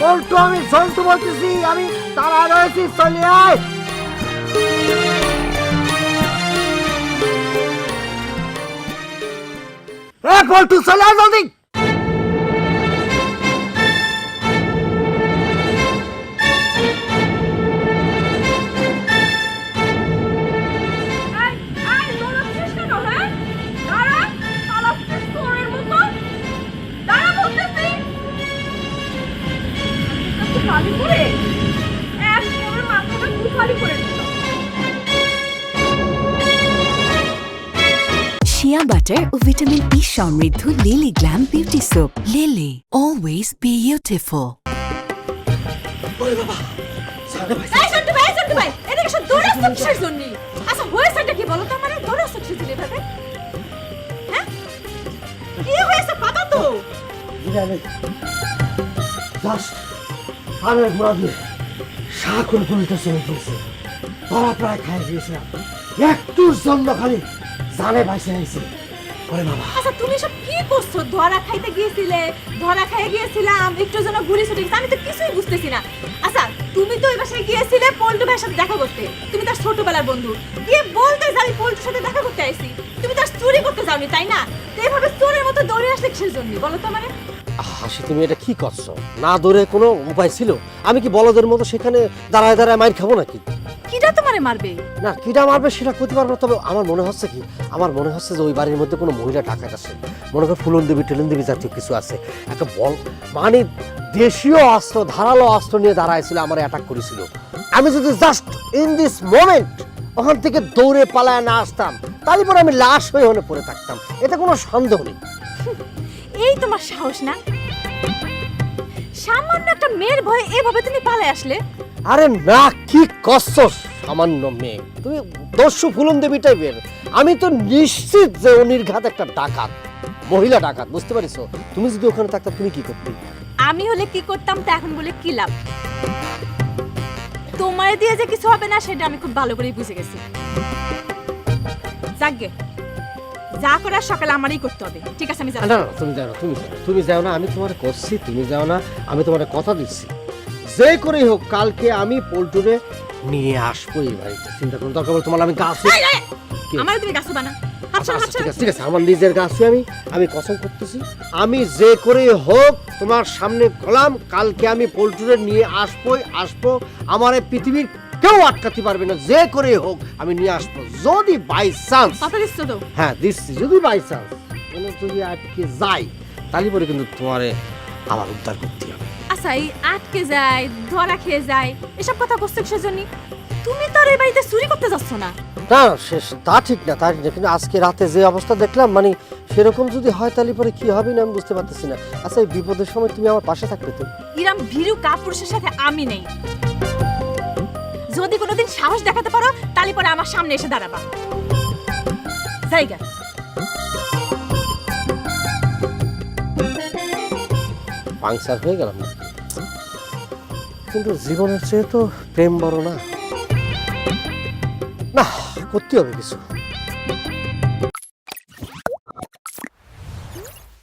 পল্টু আমি সল্টু বলতেছি আমি তারা রয়েছি চলে আয়। পল্টু চলে আয় জলদি। করে, একবারে মাথাটা দুফালি করে দিল। শিয়া বাটার ও ভিটামিন ই সমৃদ্ধ Lily glam beauty soap Lily always beautiful এই, সন্টু ভাই, সন্টু ভাই, এদিকে এসো, দৌড়াচ্ছ কিসের জন্যে? আচ্ছা, হয়েছেটা কি বলো তো আমারে? দৌড়াচ্ছ কিসের জন্যে এভাবে? হ্যাঁ? কি হয়েছে? কথা তো। জাস্ট কানের গোড়া দিয়ে শাহ করে তুলতে চলে গিয়েছে ধরা প্রায় খাই গিয়েছিলাম একটুর জন্য খালি জানে বাইসে আইছে। ওরে বাবা। আচ্ছা তুমি সব কি করছ? ধরা খাইতে গিয়েছিলে, ধরা খাইয়ে গিয়েছিলাম, একটু যেন ঘুরে ছুটে আমি তো কিছুই বুঝতেছি না। আচ্ছা তুমি তো ওই বাসায় গিয়েছিলে পল্টু ভাইয়ের সাথে দেখা করতে। তুমি তার ছোটবেলার বন্ধু। গিয়ে বলতে যে আমি পল্টুর সাথে দেখা করতে আইছি। তুমি তার চুরি করতে যাওনি, তাই না? তো এইভাবে চোরের মতো দৌড়ে আসলে কিসের জন্য? বলো তো মানে হাসি তুমি এটা কি করছ? না দৌড়ে কোনো উপায় ছিল? আমি কি বলদের মতো সেখানে দাঁড়ায় দাঁড়ায় মাইর খাব নাকি? কিটা তোমারে মারবে? না কিটা মারবে সেটা করতে পারব না, তবে আমার মনে হচ্ছে কি আমার মনে হচ্ছে যে ওই বাড়ির মধ্যে কোনো মহিলা ডাকাত আছে। মনে করো ফুলন দেবী টেলন দেবী জাতীয় কিছু আছে। একটা বল মানে দেশীয় অস্ত্র ধারালো অস্ত্র নিয়ে দাঁড়াইছিল আমার অ্যাটাক করেছিল। আমি যদি জাস্ট ইন দিস মোমেন্ট ওখান থেকে দৌড়ে পালায় না আসতাম তারপর আমি লাশ হয়ে হলে পড়ে থাকতাম। এতে কোনো সন্দেহ নেই। এই তোমার সাহস না। সামান্য একটা মেয়ের ভয়ে এভাবে তুমি পালায় আসলে? আরে না কি কষ্ট সামান্য মেয়ে। তুমি দস্যু ফুলন দেবী টাইপের আমি তো নিশ্চিত যে ও নির্ঘাত একটা ডাকাত মহিলা ডাকাত বুঝতে পারিছো তুমি যদি ওখানে থাকতে তুমি কি করতে? আমি হলে কি করতাম তা এখন বলে কি লাভ? তোমার দিয়ে যে কিছু হবে না সেটা আমি খুব ভালো করেই বুঝে গেছি। যাকগে যা করার সকালে আমারই করতে হবে। ঠিক আছে আমি না না তুমি যাও না তুমি যাও না, তুমি যাও না আমি তোমার করছি তুমি যাও না আমি তোমার কথা দিচ্ছি। যে করেই হোক কালকে আমি পোল্টুরে নিয়ে আসব এই বাড়িতে। চিন্তা করুন দরকার তোমার আমি গাছ এই, এই, কি? আমার তুমি গাছে বানা হাত আচ্ছা, হাত আচ্ছা, ঠিক। আছে ঠিক আছে আমার নিজের গাছে আমি আমি কসম করতেছি। আমি যে করে হোক তোমার সামনে খোলাম কালকে আমি পোল্ট্রিরে নিয়ে আসবোই আসব আমার এই পৃথিবীর কেউ আটকাতে পারবে না যে করে হোক আমি নিয়ে আসব। যদি বাই চান্স কথা দিচ্ছ তো? হ্যাঁ দিচ্ছি যদি বাই চান্স মানে যদি আটকে যাই তাহলে পরে কিন্তু তোমারে আবার উদ্ধার করতে হবে। আচ্ছা এই আটকে যায় ধরা খেয়ে যায় এসব কথা করছ কিসের জন্য? তুমি তো আর এই বাড়িতে চুরি করতে যাচ্ছ না। না শেষ তা ঠিক না তা ঠিক না কিন্তু আজকে রাতে যে অবস্থা দেখলাম মানে সেরকম যদি হয় তাহলে পরে কি হবে না আমি বুঝতে পারতেছি না। আচ্ছা এই বিপদের সময় তুমি আমার পাশে থাকবে তো? ইরাম ভীরু কাপুরুষের সাথে আমি নেই। যদি কোনোদিন সাহস দেখাতে পারো, তাহলে পরে আমার সামনে এসে দাঁড়াবা। জায়গা। পাংচার হয়ে গেলাম। কিন্তু জীবনের চেয়ে তো প্রেম বড় না। না, করতে হবে কিছু।